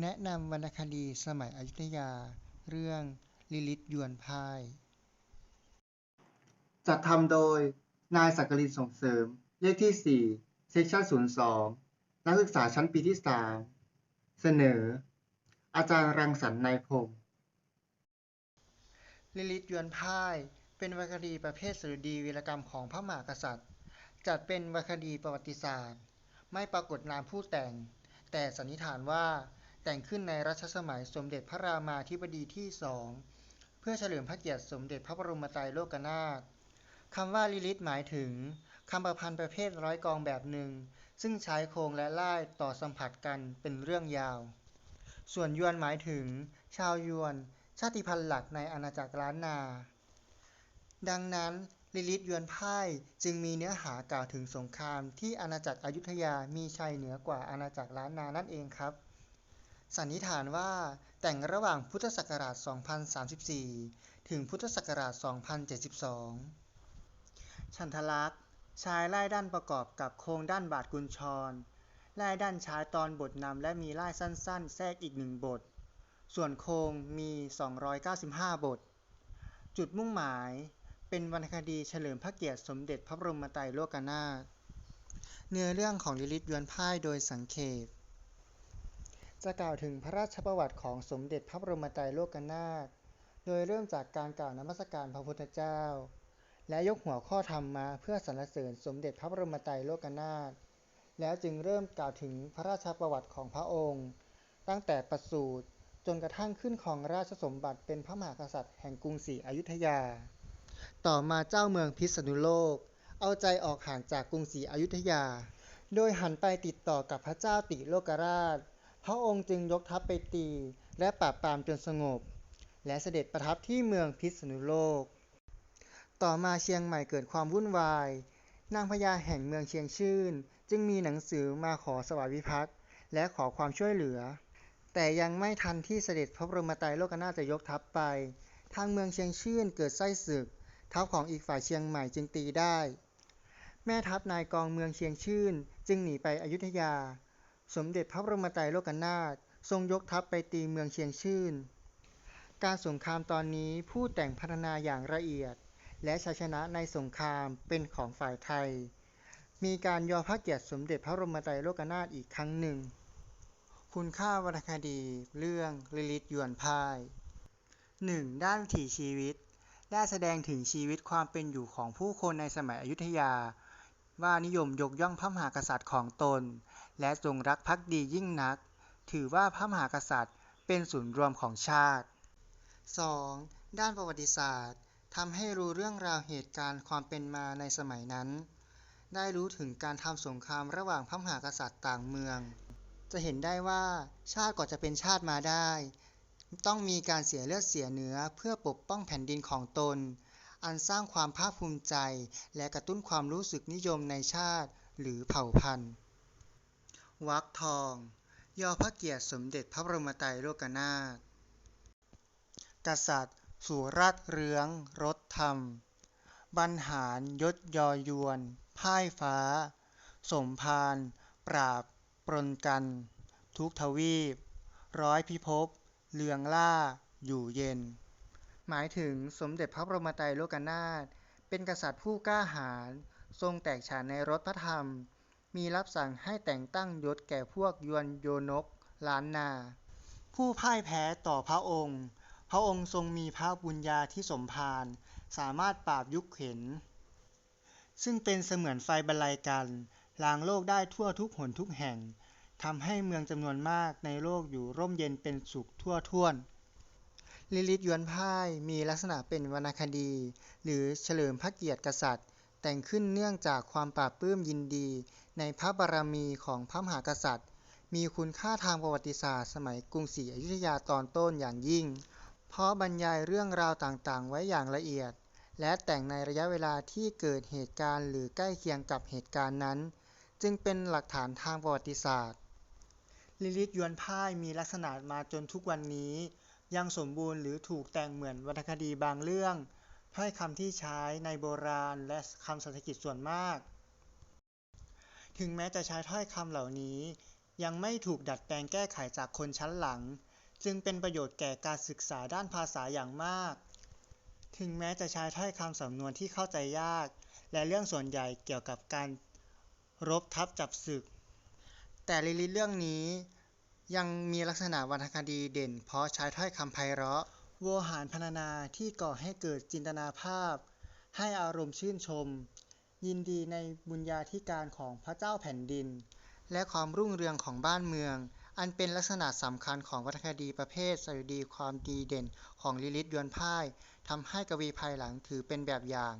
แนะนำวรรณคดีสมัยอยุธยา เรื่องลิลิตยวนพ่าย จัดทำโดยนายสักกลินส่งเสริม เลขที่ 4 เซกชัน02 นักศึกษาชั้นปีที่ 3 เสนอ อาจารย์รังสรรค์นายพงศ์ลิลิตยวนพ่าย เป็นวรรณคดีประเภทสดุดีวีรกรรมของพระมหากษัตริย์ จัดเป็นวรรณคดีประวัติศาสตร์ ไม่ปรากฏนามผู้แต่ง แต่สันนิษฐานว่า แต่งขึ้นในรัชสมัยสมเด็จพระรามาธิบดีที่สองเพื่อเฉลิมพระเกียรติสมเด็จพระบรมไตรโลกนาถคำว่าลิลิตหมายถึงคำประพันธ์ประเภทร้อยกองแบบหนึ่ง ซึ่งใช้โครงและล่ายต่อสัมผัสกันเป็นเรื่องยาว ส่วนยวนหมายถึง ชาวยวน ชาติพันธุ์หลักในอาณาจักรล้านนา ดังนั้นลิลิตยวนไพ่จึงมีเนื้อหากล่าวถึงสงครามที่อาณาจักรอยุธยามีชัยเหนือกว่าอาณาจักรล้านนานั่นเองครับ สันนิษฐานว่าแต่งระหว่างพุทธศักราช 2034 ถึงพุทธศักราช 2072ฉันทลักษณ์ใช้ไล่ด้านประกอบกับโครงด้านบาทกุญชร ไล่ด้านใช้ตอนบทนำและมีไล่สั้น ๆ แทรกอีกหนึ่งบท ส่วนโครงมี 295 บท จุดมุ่งหมายเป็นวรรณคดีเฉลิมพระเกียรติสมเด็จพระบรมไตรโลกนาถเนื้อเรื่องของลิลิตยวนพ่ายโดยสังเขป จะกล่าวถึงพระราชประวัติของสมเด็จพระบรมไตรโลกนาถ โดยเริ่มจากการกล่าวนมัสการพระพุทธเจ้า และยกหัวข้อธรรมมาเพื่อสรรเสริญสมเด็จพระบรมไตรโลกนาถ แล้วจึงเริ่มกล่าวถึงพระราชประวัติของพระองค์ ตั้งแต่ประสูติจนกระทั่งขึ้นครองราชสมบัติเป็นพระมหากษัตริย์แห่งกรุงศรีอยุธยา ต่อมาเจ้าเมืองพิษณุโลก เอาใจออกห่างจากกรุงศรีอยุธยา โดยหันไปติดต่อกับพระเจ้าติโลกราช พระองค์จึงยกทัพไปตี และปราบปรามจนสงบ และเสด็จประทับที่เมืองพิษณุโลก ต่อมาเชียงใหม่เกิดความวุ่นวาย นางพญาแห่งเมืองเชียงชื่น จึงมีหนังสือมาขอสวามิภักดิ์และขอความช่วยเหลือ แต่ยังไม่ทันที่เสด็จพระบรมไตรโลกนาถจะยกทัพไป ทางเมืองเชียงชื่นเกิดไส้ศึก ทัพของอีกฝ่ายเชียงใหม่จึงตีได้ แม่ทัพนายกองเมืองเชียงชื่น จึงหนีไปอยุธยา สมเด็จพระบรมไตรโลกนาถทรงยกทัพไปตีเมืองเชียงชื่น การสงครามตอนนี้ผู้แต่งพรรณนาอย่างละเอียด และชัยชนะในสงครามเป็นของฝ่ายไทย มีการยอพระเกียรติสมเด็จพระบรมไตรโลกนาถอีกครั้งหนึ่ง คุณค่าวรรณคดี เรื่องลิลิตยวนพาย 1. ด้านวิถีชีวิต ได้แสดงถึงชีวิตความเป็นอยู่ของผู้คนในสมัยอยุธยา ว่านิยมยกย่องพระมหากษัตริย์ของตน และทรงรักภักดียิ่งนัก ถือว่าพระมหากษัตริย์เป็นศูนย์รวมของชาติ 2. ด้านประวัติศาสตร์ทำให้รู้เรื่องราวเหตุการณ์ความเป็นมาในสมัยนั้น ได้รู้ถึงการทำสงครามระหว่างพระมหากษัตริย์ต่างเมือง จะเห็นได้ว่าชาติกว่าจะเป็นชาติมาได้ ต้องมีการเสียเลือดเสียเนื้อเพื่อปกป้องแผ่นดินของตน อันสร้างความภาคภูมิใจ และกระตุ้นความรู้สึกนิยมในชาติหรือเผ่าพันธุ์วรรคทอง ยอพระเกียรติสมเด็จพระบรมไตรโลกนาถกษัตริย์ สุรัตเรืองรถธรรม บรรหารยศยอยวน พ่ายฟ้า สมภารปราบ ปรนกัน ทุกทวีป ร้อยพิภพเรืองล่า อยู่เย็น หมายถึงสมเด็จพระบรมไตรโลกนาถเป็นกษัตริย์ผู้กล้าหาญทรงแตกฉานในรถพระธรรม มีรับสั่งให้แต่งตั้งยศแก่พวกยวนโยนกล้านนา ผู้พ่ายแพ้ต่อพระองค์ พระองค์ทรงมีพระบุญญาธิสมภารสามารถปราบยุคเข็ญซึ่งเป็นเสมือนไฟบรรลัยกันล้างโลกได้ทั่วทุกหนทุกแห่งทำให้เมืองจำนวนมากในโลกอยู่ร่มเย็นเป็นสุขทั่วถ้วน ลิลิตยวนพ่ายมีลักษณะเป็นวรรณคดี หรือเฉลิมพระเกียรติกษัตริย์ แต่งขึ้นเนื่องจากความปราบปลื้มยินดี ในพระบารมีของพระมหากษัตริย์ มีคุณค่าทางประวัติศาสตร์ สมัยกรุงศรีอยุธยาตอนต้นอย่างยิ่ง เพราะบรรยายเรื่องราวต่างๆ ไว้อย่างละเอียด และแต่งในระยะเวลาที่เกิดเหตุการณ์ หรือใกล้เคียงกับเหตุการณ์นั้น จึงเป็นหลักฐานทางประวัติศาสตร์ลิลิตยวนพ่ายมีลักษณะมาจนทุกวันนี้ ยังสมบูรณ์หรือถูกแต่งเหมือนวรรณคดีบางเรื่องถ้อยคำที่ใช้ในโบราณและคำเศรษฐกิจส่วนมาก ถึงแม้จะใช้ถ้อยคำเหล่านี้ ยังไม่ถูกดัดแปลงแก้ไขจากคนชั้นหลัง จึงเป็นประโยชน์แก่การศึกษาด้านภาษาอย่างมาก ถึงแม้จะใช้ถ้อยคำสำนวนที่เข้าใจยาก และเรื่องส่วนใหญ่เกี่ยวกับการรบทับจับศึก แต่ลิลิตเรื่องนี้ ยังมีลักษณะวรรณคดีเด่น เพราะใช้ถ้อยคำไพเราะ โวหารพรรณนาที่ก่อให้เกิดจินตนาภาพ ให้อารมณ์ชื่นชม ยินดีในบุญญาธิการของพระเจ้าแผ่นดิน และความรุ่งเรืองของบ้านเมือง อันเป็นลักษณะสำคัญของวรรณคดีประเภทสดุดีความดีเด่นของลิลิตยวนพ่ายทำให้กวีภายหลังถือเป็นแบบอย่าง